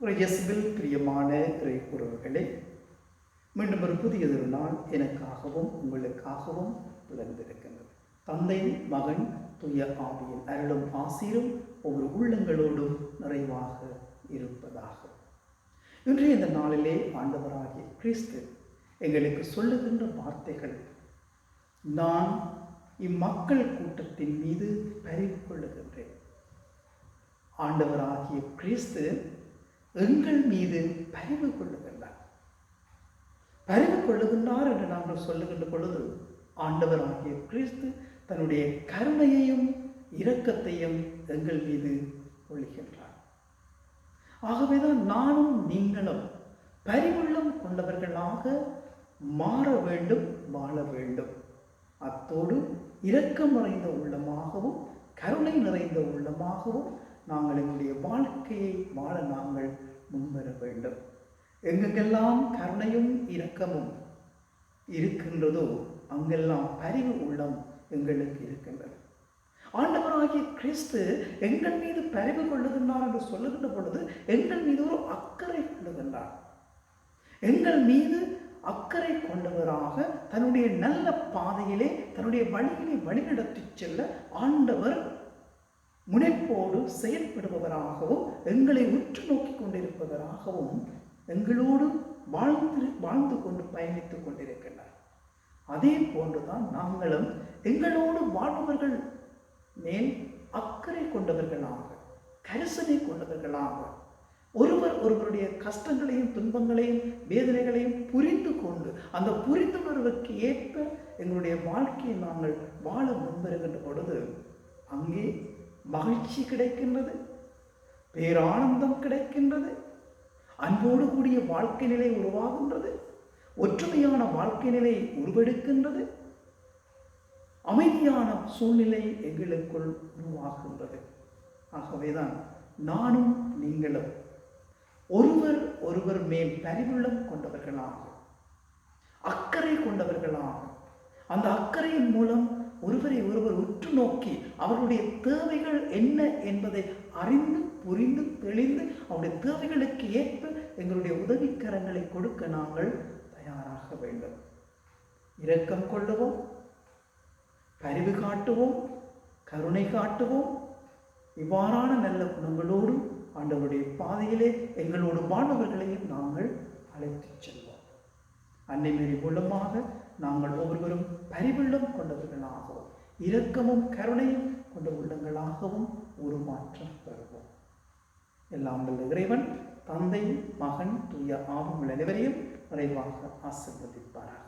ஒரு இயேசுவில் பிரியமான இறை உறவுகளே மீண்டும் ஒரு புதியதொரு நாள் எனக்காகவும் உங்களுக்காகவும் பிறந்திருக்கின்றது. தந்தை மகன் துய ஆவியின் அருளும் ஆசிரும் ஒவ்வொரு உள்ளங்களோடும் நிறைவாக இருப்பதாக. இன்றைய இந்த நாளிலே ஆண்டவராகிய கிறிஸ்து எங்களுக்கு சொல்லுகின்ற வார்த்தைகள் நான் இம்மக்கள் கூட்டத்தின் மீது பரிவு கொள்ளுகின்றேன் ஆண்டவராகிய கிறிஸ்து எங்கள் மீது பரிவு கொள்ளுகின்றார். பரிவு கொள்ளுகின்றார் என்று நாங்கள் சொல்லுகின்ற பொழுது ஆண்டவராகிய கிறிஸ்து தன்னுடைய கருணையையும் இரக்கத்தையும் எங்கள் மீது ஒழிக்கின்றார். ஆகவேதான் நானும் நீங்களும் பரிவுள்ளம் கொண்டவர்களாக மாற வேண்டும் வாழ வேண்டும். அத்தோடு இரக்கம் நிறைந்த உள்ளமாகவும் கருணை நிறைந்த உள்ளமாகவும் நாங்கள் எங்களுடைய வாழ்க்கையை வாழ நாங்கள் முன்வர வேண்டும். எங்கெங்கெல்லாம் கருணையும் இரக்கமும் இருக்கின்றதோ அங்கெல்லாம் பரிவு உள்ளம் எங்களுக்கு இருக்கின்றது. ஆண்டவராகிய கிறிஸ்து எங்கள் மீது பரிவு கொள்ளுகின்றார் என்று சொல்லுகின்ற பொழுது எங்கள் மீது ஒரு அக்கறை கொள்ளுகின்றார். எங்கள் மீது அக்கறை கொண்டவராக தன்னுடைய நல்ல பாதையிலே தன்னுடைய வழியிலே வழிநடத்தி செல்ல ஆண்டவர் முனைப்போடு செயல்படுபவராகவும் எங்களை உற்று நோக்கி கொண்டிருப்பவராகவும் எங்களோடு வாழ்ந்து வாழ்ந்து கொண்டு பயணித்துக் கொண்டிருக்கின்றார். அதே போன்றுதான் நாங்களும் எங்களோடு வாழ்பவர்கள் மேல் அக்கறை கொண்டவர்களாக கரிசனை கொண்டவர்களாக ஒருவர் ஒருவருடைய கஷ்டங்களையும் துன்பங்களையும் வேதனைகளையும் புரிந்து கொண்டு அந்த புரிந்துணர்வுக்கு ஏற்ப எங்களுடைய வாழ்க்கையை நாங்கள் வாழ முன்வருகின்ற பொழுது அங்கே மகிழ்ச்சி கிடைக்கின்றது பேரானந்தம் கிடைக்கின்றது அன்போடு கூடிய வாழ்க்கை நிலை உருவாகின்றது ஒற்றுமையான வாழ்க்கை நிலை உருவெடுக்கின்றது அமைதியான சூழ்நிலை எங்களுக்குள் உருவாகின்றது. ஆகவேதான் நானும் நீங்களும் ஒருவர் ஒருவர் மேல் பரிவுள்ளம் கொண்டவர்களாகும் அக்கறை கொண்டவர்களாகும் அந்த அக்கறையின் மூலம் ஒருவரை ஒருவர் உற்று நோக்கி அவர்களுடைய தேவைகள் என்ன என்பதை அறிந்து புரிந்து தெளிந்து அவருடைய தேவைகளுக்கு ஏற்ப எங்களுடைய உதவிக்கரங்களை கொடுக்க நாங்கள் தயாராக வேண்டும். இரக்கம் கொள்ளுவோம் கருவி காட்டுவோம் கருணை காட்டுவோம். இவ்வாறான நல்ல குணங்களோடும் ஆண்டவருடைய பாதையிலே எங்களோடு வாழ்பவர்களையும் நாங்கள் அழைத்துச் செல்வோம். அன்னைமேரி மூலமாக நாங்கள் ஒவ்வொருவரும் பரிவுள்ளம் கொண்டவர்களாகவும் இரக்கமும் கருணையும் கொண்ட உள்ளங்களாகவும் உருமாற்றம் பெறுவோம். எல்லாம் வல்ல இறைவன் தந்தை மகன் தூய ஆவங்கள் அனைவரையும் விரைவாக ஆசிர்வதிப்பார்கள்